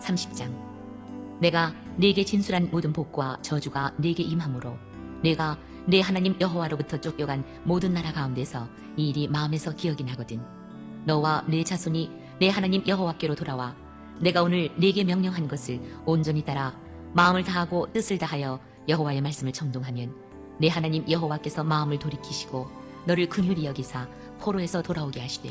30장. 내가 네게 진술한 모든 복과 저주가 네게 임함으로 내가 내 하나님 여호와로부터 쫓겨간 모든 나라 가운데서 이 일이 마음에서 기억이 나거든. 너와 내 자손이 내 하나님 여호와께로 돌아와 내가 오늘 네게 명령한 것을 온전히 따라 마음을 다하고 뜻을 다하여 여호와의 말씀을 청동하면 내 하나님 여호와께서 마음을 돌이키시고 너를 긍휼히 여기사 포로에서 돌아오게 하시되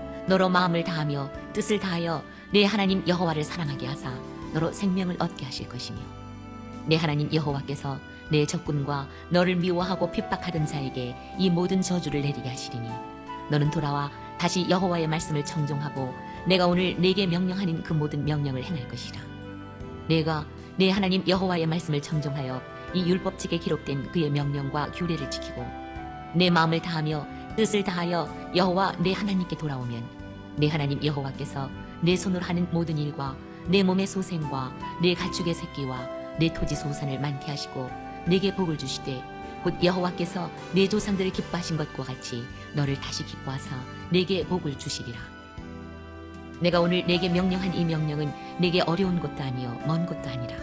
너로 마음을 다하며 뜻을 다하여 내 하나님 여호와를 사랑하게 하사 너로 생명을 얻게 하실 것이며 내 하나님 여호와께서 내 적군과 너를 미워하고 핍박하던 자에게 이 모든 저주를 내리게 하시리니 너는 돌아와 다시 여호와의 말씀을 청종하고 내가 오늘 내게 명령하는 그 모든 명령을 행할 것이라. 내가 내 하나님 여호와의 말씀을 청종하여 이 율법책에 기록된 그의 명령과 규례를 지키고 내 마음을 다하며 뜻을 다하여 여호와 내 하나님께 돌아오면 내 하나님 여호와께서 내 손으로 하는 모든 일과 내 몸의 소생과 내 가축의 새끼와 내 토지 소산을 많게 하시고 내게 복을 주시되 곧 여호와께서 내 조상들을 기뻐하신 것과 같이 너를 다시 기뻐하사 내게 복을 주시리라. 내가 오늘 내게 명령한 이 명령은 내게 어려운 것도 아니요 먼 것도 아니라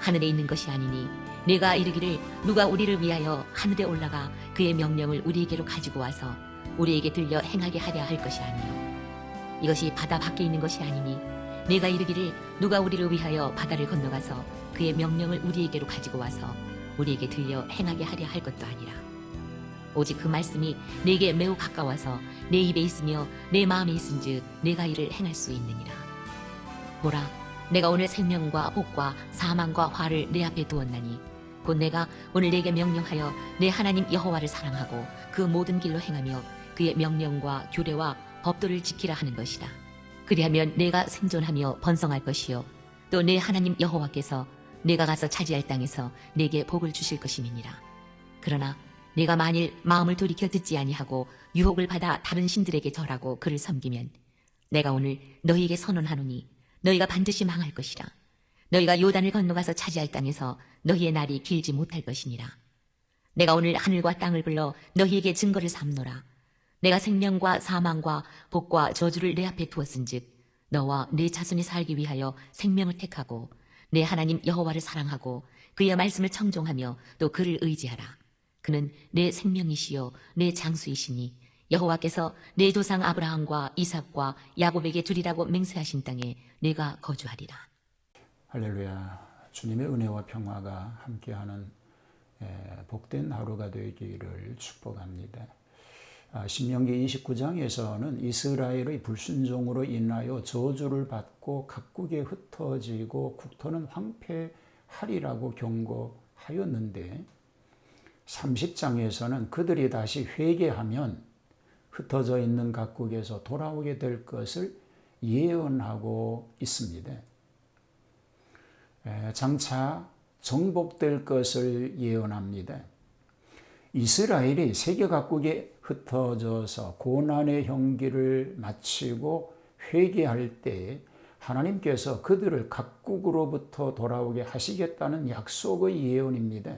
하늘에 있는 것이 아니니 내가 이르기를 누가 우리를 위하여 하늘에 올라가 그의 명령을 우리에게로 가지고 와서 우리에게 들려 행하게 하려 할 것이 아니요. 이것이 바다 밖에 있는 것이 아니니 내가 이르기를 누가 우리를 위하여 바다를 건너가서 그의 명령을 우리에게로 가지고 와서 우리에게 들려 행하게 하려 할 것도 아니라. 오직 그 말씀이 내게 매우 가까워서 내 입에 있으며 내 마음에 있은즉 내가 이를 행할 수 있느니라. 보라 내가 오늘 생명과 복과 사망과 화를 내 앞에 두었나니 곧 내가 오늘 내게 명령하여 내 하나님 여호와를 사랑하고 그 모든 길로 행하며 그의 명령과 규례와 법도를 지키라 하는 것이다. 그리하면 내가 생존하며 번성할 것이요 또 내 하나님 여호와께서 내가 가서 차지할 땅에서 내게 복을 주실 것임이니라. 그러나 내가 만일 마음을 돌이켜 듣지 아니하고 유혹을 받아 다른 신들에게 절하고 그를 섬기면 내가 오늘 너희에게 선언하노니 너희가 반드시 망할 것이라. 너희가 요단을 건너가서 차지할 땅에서 너희의 날이 길지 못할 것이니라. 내가 오늘 하늘과 땅을 불러 너희에게 증거를 삼노라. 내가 생명과 사망과 복과 저주를 내 앞에 두었은즉 너와 네 자손이 살기 위하여 생명을 택하고 내 하나님 여호와를 사랑하고 그의 말씀을 청종하며 또 그를 의지하라. 그는 내 생명이시요 내 장수이시니 여호와께서 내 조상 아브라함과 이삭과 야곱에게 주리라고 맹세하신 땅에 내가 거주하리라. 할렐루야. 주님의 은혜와 평화가 함께하는 에, 복된 하루가 되기를 축복합니다. 아, 신명기 29장에서는 이스라엘의 불순종으로 인하여 저주를 받고 각국에 흩어지고 국토는 황폐하리라고 경고하였는데 30장에서는 그들이 다시 회개하면 흩어져 있는 각국에서 돌아오게 될 것을 예언하고 있습니다. 에, 장차 정복될 것을 예언합니다. 이스라엘이 세계 각국에 흩어져서 고난의 형기를 마치고 회개할 때 하나님께서 그들을 각국으로부터 돌아오게 하시겠다는 약속의 예언입니다.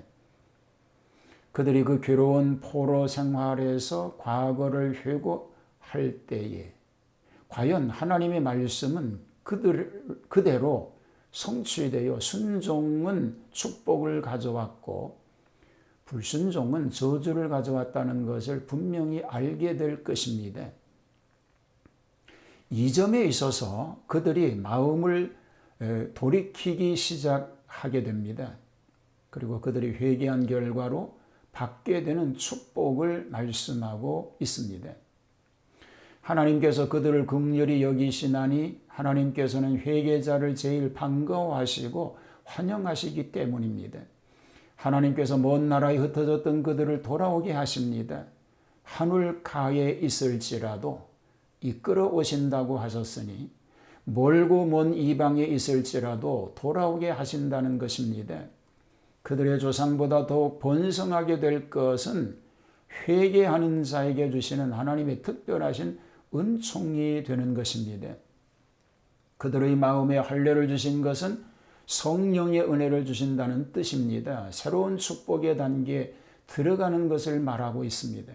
그들이 그 괴로운 포로 생활에서 과거를 회고할 때에 과연 하나님의 말씀은 그들 그대로 성취되어 순종은 축복을 가져왔고 불순종은 저주를 가져왔다는 것을 분명히 알게 될 것입니다. 이 점에 있어서 그들이 마음을 돌이키기 시작하게 됩니다. 그리고 그들이 회개한 결과로 받게 되는 축복을 말씀하고 있습니다. 하나님께서 그들을 극렬히 여기시나니 하나님께서는 회개자를 제일 반가워하시고 환영하시기 때문입니다. 하나님께서 먼 나라에 흩어졌던 그들을 돌아오게 하십니다. 하늘 가에 있을지라도 이끌어 오신다고 하셨으니 멀고 먼 이방에 있을지라도 돌아오게 하신다는 것입니다. 그들의 조상보다 더욱 번성하게 될 것은 회개하는 자에게 주시는 하나님의 특별하신 은총이 되는 것입니다. 그들의 마음에 할례를 주신 것은 성령의 은혜를 주신다는 뜻입니다. 새로운 축복의 단계에 들어가는 것을 말하고 있습니다.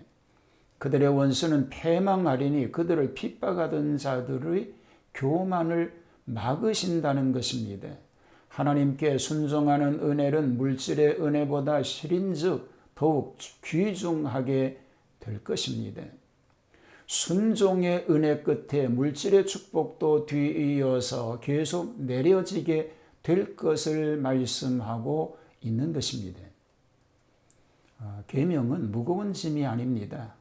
그들의 원수는 패망하리니 그들을 핍박하던 자들의 교만을 막으신다는 것입니다. 하나님께 순종하는 은혜는 물질의 은혜보다 실인즉 더욱 귀중하게 될 것입니다. 순종의 은혜 끝에 물질의 축복도 뒤이어서 계속 내려지게 될 것을 말씀하고 있는 것입니다. 아, 계명은 무거운 짐이 아닙니다.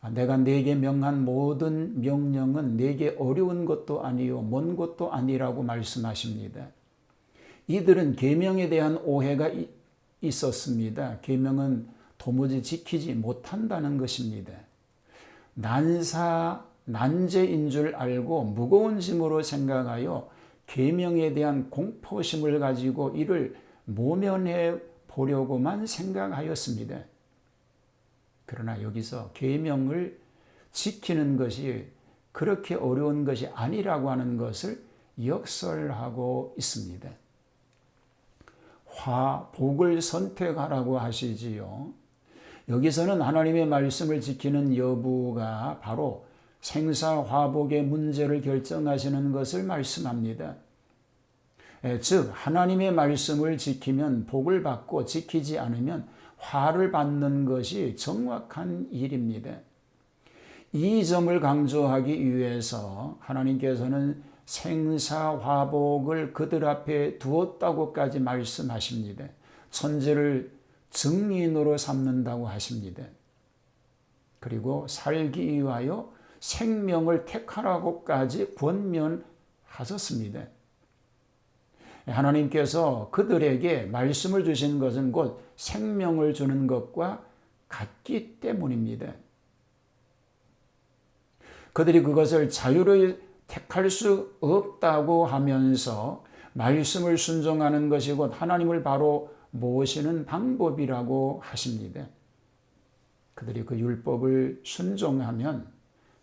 아, 내가 내게 명한 모든 명령은 내게 어려운 것도 아니요 먼 것도 아니라고 말씀하십니다. 이들은 계명에 대한 오해가 있었습니다. 계명은 도무지 지키지 못한다는 것입니다. 난사 난제인 줄 알고 무거운 짐으로 생각하여 계명에 대한 공포심을 가지고 이를 모면해 보려고만 생각하였습니다. 그러나 여기서 계명을 지키는 것이 그렇게 어려운 것이 아니라고 하는 것을 역설하고 있습니다. 화, 복을 선택하라고 하시지요. 여기서는 하나님의 말씀을 지키는 여부가 바로 생사화복의 문제를 결정하시는 것을 말씀합니다. 예, 즉 하나님의 말씀을 지키면 복을 받고 지키지 않으면 화를 받는 것이 정확한 일입니다. 이 점을 강조하기 위해서 하나님께서는 생사화복을 그들 앞에 두었다고까지 말씀하십니다. 천재를 증인으로 삼는다고 하십니다. 그리고 살기 위하여 생명을 택하라고까지 권면하셨습니다. 하나님께서 그들에게 말씀을 주신 것은 곧 생명을 주는 것과 같기 때문입니다. 그들이 그것을 자유로 택할 수 없다고 하면서 말씀을 순종하는 것이 곧 하나님을 바로 모시는 방법이라고 하십니다. 그들이 그 율법을 순종하면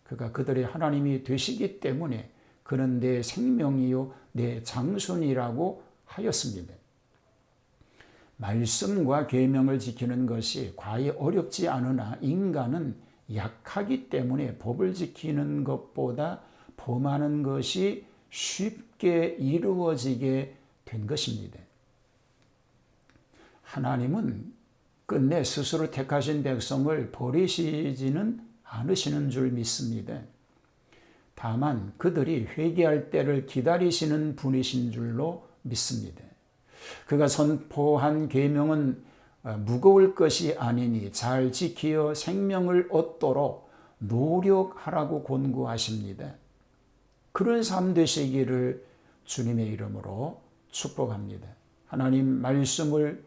그가 그들의 하나님이 되시기 때문에 그는 내 생명이요 내 장순이라고 하였습니다. 말씀과 계명을 지키는 것이 과히 어렵지 않으나 인간은 약하기 때문에 법을 지키는 것보다 범하는 것이 쉽게 이루어지게 된 것입니다. 하나님은 끝내 스스로 택하신 백성을 버리시지는 않으시는 줄 믿습니다. 다만 그들이 회개할 때를 기다리시는 분이신 줄로 믿습니다. 그가 선포한 계명은 무거울 것이 아니니 잘 지키어 생명을 얻도록 노력하라고 권고하십니다. 그런 삶 되시기를 주님의 이름으로 축복합니다. 하나님 말씀을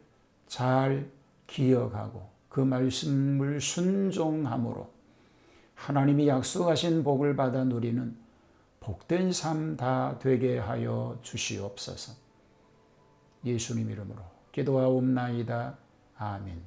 잘 기억하고 그 말씀을 순종함으로 하나님이 약속하신 복을 받아 누리는 복된 삶 다 되게 하여 주시옵소서. 예수님 이름으로 기도하옵나이다. 아멘.